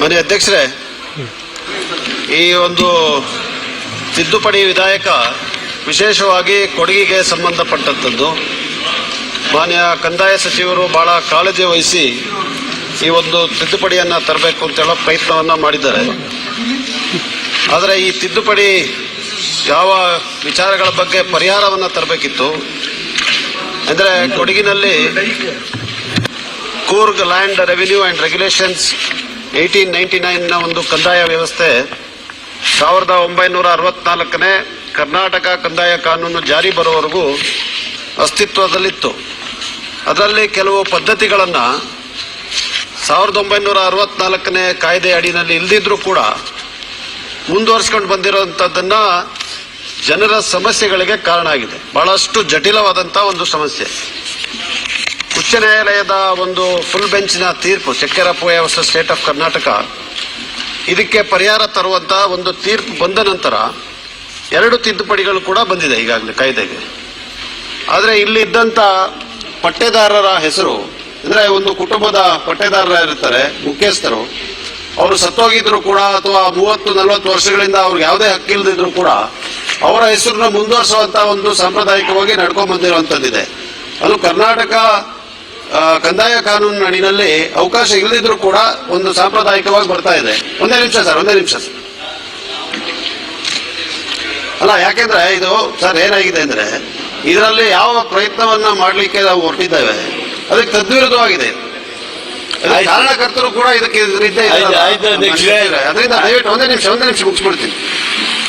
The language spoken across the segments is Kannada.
ಮನೆ ಅಧ್ಯಕ್ಷರೇ, ಈ ಒಂದು ತಿದ್ದುಪಡಿ ವಿಧಾಯಕ ವಿಶೇಷವಾಗಿ ಕೊಡಗಿಗೆ ಸಂಬಂಧಪಟ್ಟಂಥದ್ದು ಮಾನ್ಯ ಕಂದಾಯ ಸಚಿವರು ಬಹಳ ಕಾಳಜಿ ವಹಿಸಿ ಈ ಒಂದು ತಿದ್ದುಪಡಿಯನ್ನು ತರಬೇಕು ಅಂತ ಹೇಳೋ ಪ್ರಯತ್ನವನ್ನು ಮಾಡಿದ್ದಾರೆ. ಆದರೆ ಈ ತಿದ್ದುಪಡಿ ಯಾವ ವಿಚಾರಗಳ ಬಗ್ಗೆ ಪರಿಹಾರವನ್ನು ತರಬೇಕಿತ್ತು? ಅಂದರೆ ಕೊಡಗಿನಲ್ಲಿ Coorg land revenue and regulations eighteen ninety ನೈನ್ನ ಒಂದು ಕಂದಾಯ ವ್ಯವಸ್ಥೆ ಸಾವಿರದ ಒಂಬೈನೂರ ಅರವತ್ನಾಲ್ಕನೇ ಕರ್ನಾಟಕ ಕಂದಾಯ ಕಾನೂನು ಜಾರಿ ಬರುವವರೆಗೂ ಅಸ್ತಿತ್ವದಲ್ಲಿತ್ತು. ಅದರಲ್ಲಿ ಕೆಲವು ಪದ್ಧತಿಗಳನ್ನು ಸಾವಿರದ ಒಂಬೈನೂರ ಅರವತ್ನಾಲ್ಕನೇ ಕಾಯ್ದೆ ಅಡಿನಲ್ಲಿ ಇಲ್ದಿದ್ರೂ ಕೂಡ ಮುಂದುವರಿಸ್ಕೊಂಡು ಬಂದಿರೋಂಥದ್ದನ್ನ ಜನರ ಸಮಸ್ಯೆಗಳಿಗೆ ಕಾರಣ ಆಗಿದೆ. ಬಹಳಷ್ಟು ಜಟಿಲವಾದಂಥ ಒಂದು ಸಮಸ್ಯೆ. ಉಚ್ಚ ನ್ಯಾಯಾಲಯದ ಒಂದು ಫುಲ್ ಬೆಂಚಿನ ತೀರ್ಪು Chekkerappa versus state of Karnataka ಇದಕ್ಕೆ ಪರಿಹಾರ ತರುವಂಥ ಒಂದು ತೀರ್ಪು ಬಂದ ನಂತರ ಎರಡು ತಿದ್ದುಪಡಿಗಳು ಕೂಡ ಬಂದಿದೆ ಈಗಾಗಲೇ ಕಾಯ್ದೆಗೆ. ಆದರೆ ಇಲ್ಲಿ ಇದ್ದಂತ ಪಟ್ಟೆದಾರರ ಹೆಸರು, ಅಂದ್ರೆ ಒಂದು ಕುಟುಂಬದ ಪಟ್ಟೆದಾರರ ಇರ್ತಾರೆ, ಮುಖ್ಯಸ್ಥರು, ಅವರು ಸತ್ತೋಗಿದ್ರು ಕೂಡ ಅಥವಾ ಮೂವತ್ತು, ನಲವತ್ತು ವರ್ಷಗಳಿಂದ ಅವ್ರಿಗೆ ಯಾವುದೇ ಹಕ್ಕಿಲ್ದಿದ್ರು ಕೂಡ ಅವರ ಹೆಸರನ್ನ ಮುಂದುವರಿಸುವಂತ ಒಂದು ಸಾಂಪ್ರದಾಯಿಕವಾಗಿ ನಡ್ಕೊಂಡ್ ಬಂದಿರುವಂತದ್ದಿದೆ. ಅದು ಕರ್ನಾಟಕ ಕಂದಾಯ ಕಾನೂನಿನ ಅಡಿನಲ್ಲಿ ಅವಕಾಶ ಇಲ್ಲದಿದ್ರು ಕೂಡ ಒಂದು ಸಾಂಪ್ರದಾಯಿಕವಾಗಿ ಬರ್ತಾ ಇದೆ. ಒಂದೇ ನಿಮಿಷ ಸರ್ ಒಂದೇ ನಿಮಿಷ ಸರ್. ಅಲ್ಲ ಯಾಕೆಂದ್ರೆ ಇದು ಸರ್ ಏನಾಗಿದೆ ಅಂದ್ರೆ ಇದರಲ್ಲಿ ಯಾವ ಪ್ರಯತ್ನವನ್ನ ಮಾಡ್ಲಿಕ್ಕೆ ನಾವು ಹೊರಟಿದ್ದೇವೆ ಅದಕ್ಕೆ ತದ್ವಿರುದ್ಧವಾಗಿದೆ. ಕಾರಣಕರ್ತರು ಕೂಡ ಇದಕ್ಕೆ. ಅದರಿಂದ ದಯವಿಟ್ಟು ಒಂದೇ ನಿಮಿಷ ಒಂದೇ ನಿಮಿಷ ಮುಗಿಸ್ಬಿಡ್ತೀನಿ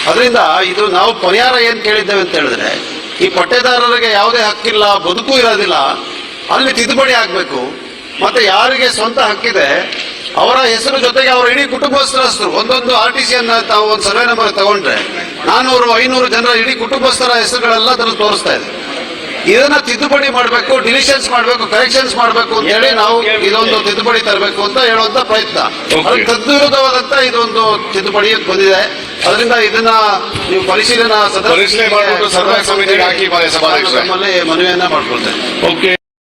ಅದರಿಂದ ಇದು ನಾವು ಪರಿಹಾರ ಏನ್ ಕೇಳಿದ್ದೇವೆ ಅಂತ ಹೇಳಿದ್ರೆ ಈ ಪಟ್ಟೆದಾರರಿಗೆ ಯಾವುದೇ ಹಕ್ಕಿಲ್ಲ ಬದುಕು ಇರೋದಿಲ್ಲ ಅಲ್ಲಿ ತಿದ್ದುಪಡಿ ಆಗಬೇಕು. ಮತ್ತೆ ಯಾರಿಗೆ ಸ್ವಂತ ಹಕ್ಕಿದೆ ಅವರ ಹೆಸರು ಜೊತೆಗೆ ಅವರ ಇಡೀ ಕುಟುಂಬಸ್ಥರ ಒಂದೊಂದು ಆರ್ ಟಿ ಸಿ ಅನ್ನ ತಾವು ಒಂದು ಸರ್ವೆ ನಂಬರ್ ತಗೊಂಡ್ರೆ ನಾನೂರು ಐನೂರು ಜನರ ಇಡೀ ಕುಟುಂಬಸ್ಥರ ಹೆಸರುಗಳೆಲ್ಲ ತನಗೆ ತೋರಿಸ್ತಾ ಇದೆ. ಇದನ್ನ ತಿದ್ದುಪಡಿ ಮಾಡಬೇಕು ಡಿಲಿಷನ್ಸ್ ಮಾಡಬೇಕು ಕರೆಕ್ಷನ್ಸ್ ಮಾಡಬೇಕು ಅಂತ ಹೇಳಿ ನಾವು ಇದೊಂದು ತಿದ್ದುಪಡಿ ತರಬೇಕು ಅಂತ ಹೇಳುವಂತ ಪ್ರಯತ್ನ. ಅದಕ್ಕೆ ತದ್ವಿರುದ್ಧವಾದಂತ ಇದೊಂದು ತಿದ್ದುಪಡಿ ಬಂದಿದೆ. ಅದರಿಂದ ಇದನ್ನ ನೀವು ಪರಿಶೀಲನಾ ಸದಸ್ಯ. ನಮ್ಮಲ್ಲಿ ಮನವಿಯನ್ನ ಮಾಡ್ಕೊಳ್ತೇನೆ. ಓಕೆ